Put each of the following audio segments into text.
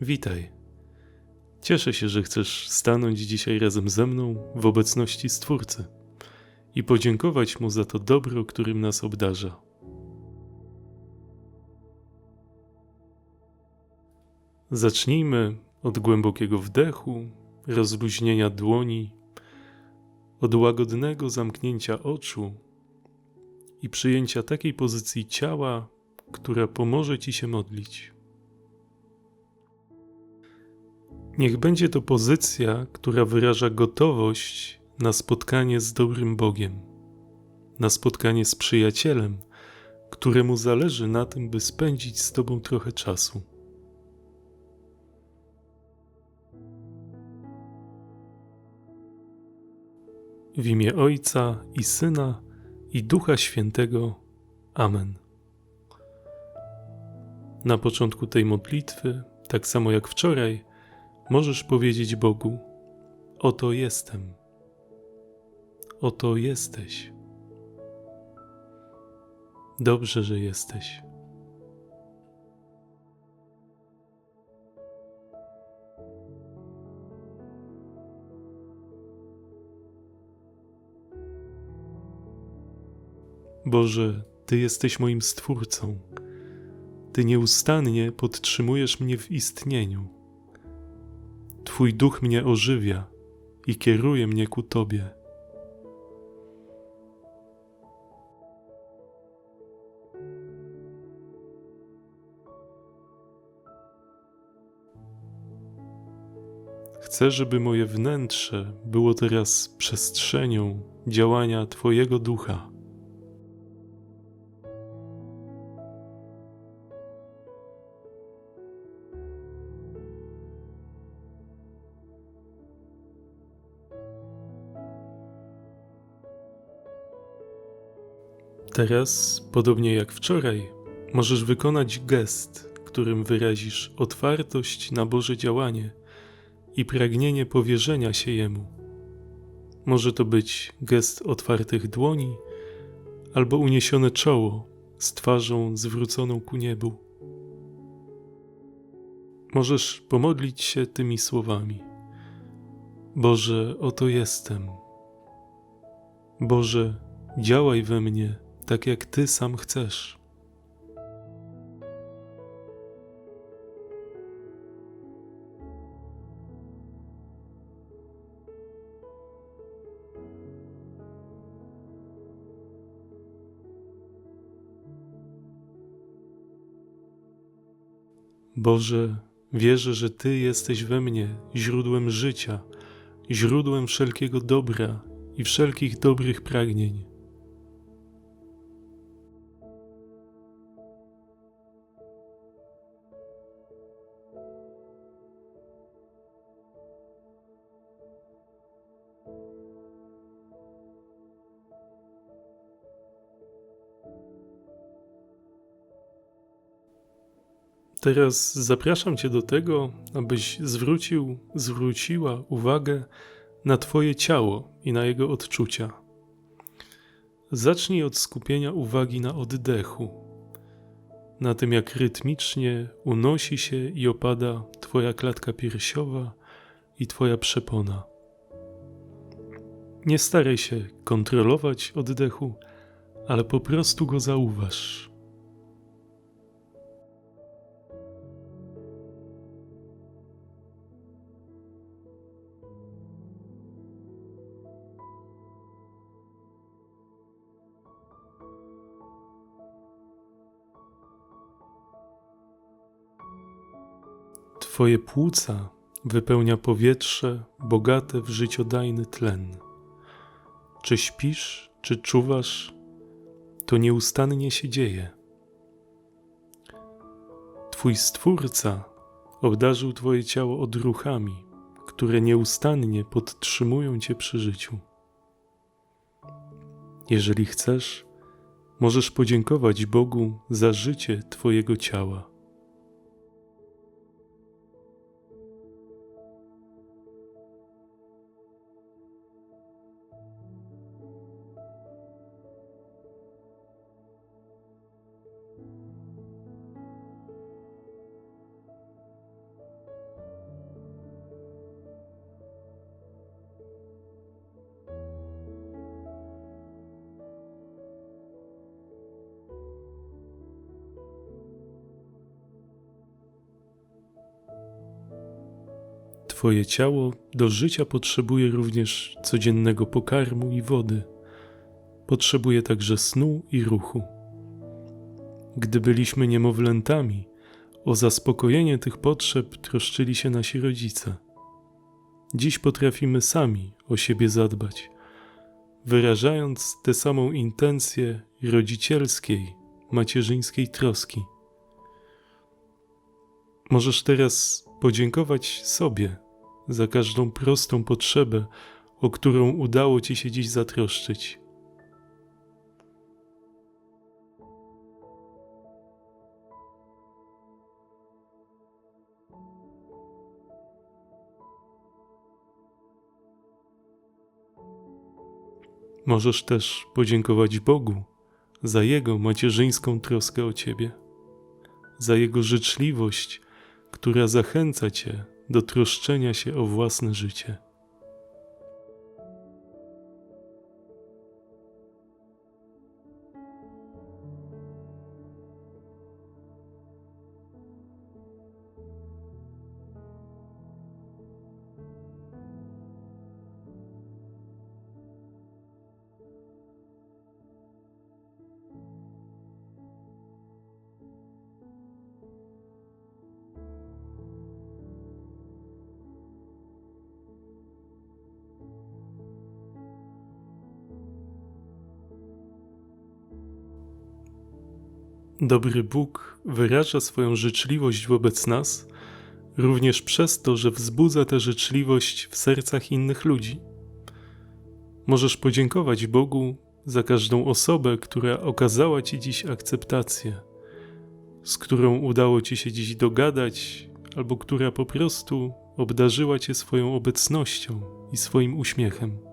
Witaj. Cieszę się, że chcesz stanąć dzisiaj razem ze mną w obecności Stwórcy i podziękować Mu za to dobro, którym nas obdarza. Zacznijmy od głębokiego wdechu, rozluźnienia dłoni, od łagodnego zamknięcia oczu i przyjęcia takiej pozycji ciała, która pomoże Ci się modlić. Niech będzie to pozycja, która wyraża gotowość na spotkanie z dobrym Bogiem, na spotkanie z przyjacielem, któremu zależy na tym, by spędzić z Tobą trochę czasu. W imię Ojca i Syna i Ducha Świętego. Amen. Na początku tej modlitwy, tak samo jak wczoraj, możesz powiedzieć Bogu: Oto jestem. Oto jesteś. Dobrze, że jesteś. Boże, Ty jesteś moim Stwórcą. Ty nieustannie podtrzymujesz mnie w istnieniu. Twój duch mnie ożywia i kieruje mnie ku Tobie. Chcę, żeby moje wnętrze było teraz przestrzenią działania Twojego ducha. Teraz, podobnie jak wczoraj, możesz wykonać gest, którym wyrazisz otwartość na Boże działanie i pragnienie powierzenia się Jemu. Może to być gest otwartych dłoni albo uniesione czoło z twarzą zwróconą ku niebu. Możesz pomodlić się tymi słowami: Boże, oto jestem. Boże, działaj we mnie tak jak Ty sam chcesz. Boże, wierzę, że Ty jesteś we mnie źródłem życia, źródłem wszelkiego dobra i wszelkich dobrych pragnień. Teraz zapraszam Cię do tego, abyś zwrócił, zwróciła uwagę na Twoje ciało i na jego odczucia. Zacznij od skupienia uwagi na oddechu, na tym jak rytmicznie unosi się i opada Twoja klatka piersiowa i Twoja przepona. Nie staraj się kontrolować oddechu, ale po prostu go zauważ. Twoje płuca wypełnia powietrze bogate w życiodajny tlen. Czy śpisz, czy czuwasz, to nieustannie się dzieje. Twój Stwórca obdarzył Twoje ciało odruchami, które nieustannie podtrzymują Cię przy życiu. Jeżeli chcesz, możesz podziękować Bogu za życie Twojego ciała. Twoje ciało do życia potrzebuje również codziennego pokarmu i wody. Potrzebuje także snu i ruchu. Gdy byliśmy niemowlętami, o zaspokojenie tych potrzeb troszczyli się nasi rodzice. Dziś potrafimy sami o siebie zadbać, wyrażając tę samą intencję rodzicielskiej, macierzyńskiej troski. Możesz teraz podziękować sobie za każdą prostą potrzebę, o którą udało Ci się dziś zatroszczyć. Możesz też podziękować Bogu za Jego macierzyńską troskę o Ciebie, za Jego życzliwość, która zachęca Cię do troszczenia się o własne życie. Dobry Bóg wyraża swoją życzliwość wobec nas również przez to, że wzbudza tę życzliwość w sercach innych ludzi. Możesz podziękować Bogu za każdą osobę, która okazała Ci dziś akceptację, z którą udało Ci się dziś dogadać, albo która po prostu obdarzyła Cię swoją obecnością i swoim uśmiechem.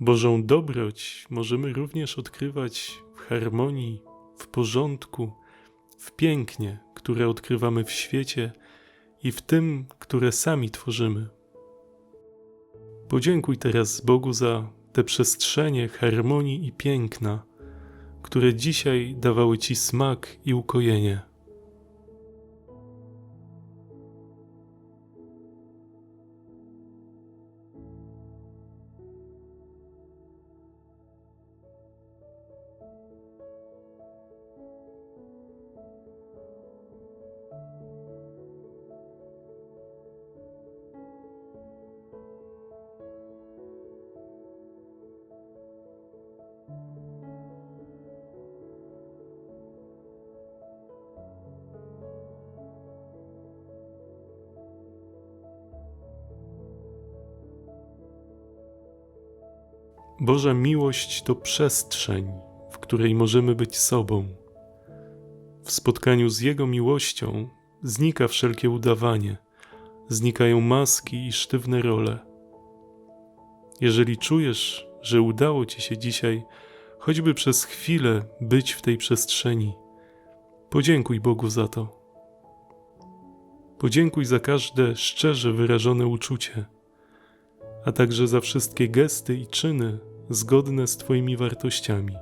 Bożą dobroć możemy również odkrywać w harmonii, w porządku, w pięknie, które odkrywamy w świecie i w tym, które sami tworzymy. Podziękuj teraz Bogu za te przestrzenie harmonii i piękna, które dzisiaj dawały Ci smak i ukojenie. Boża miłość to przestrzeń, w której możemy być sobą. W spotkaniu z Jego miłością znika wszelkie udawanie, znikają maski i sztywne role. Jeżeli czujesz, że udało Ci się dzisiaj choćby przez chwilę być w tej przestrzeni, podziękuj Bogu za to. Podziękuj za każde szczerze wyrażone uczucie, a także za wszystkie gesty i czyny, zgodne z Twoimi wartościami,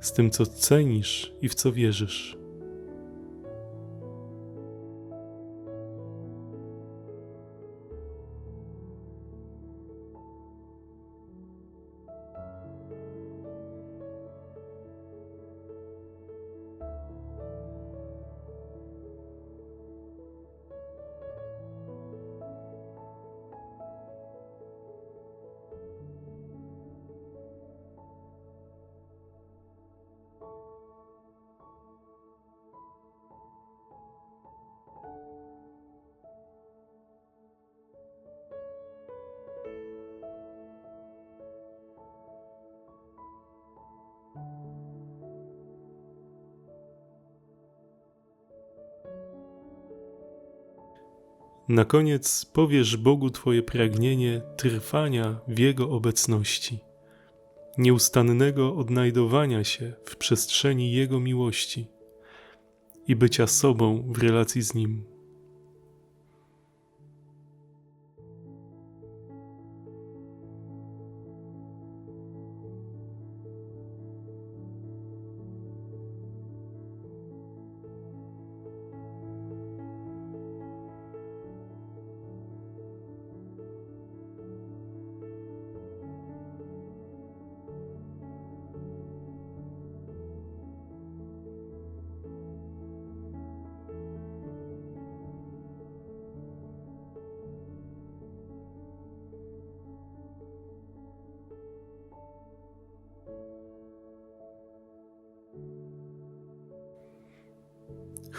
z tym, co cenisz i w co wierzysz. Na koniec powiesz Bogu Twoje pragnienie trwania w Jego obecności, nieustannego odnajdowania się w przestrzeni Jego miłości i bycia sobą w relacji z Nim.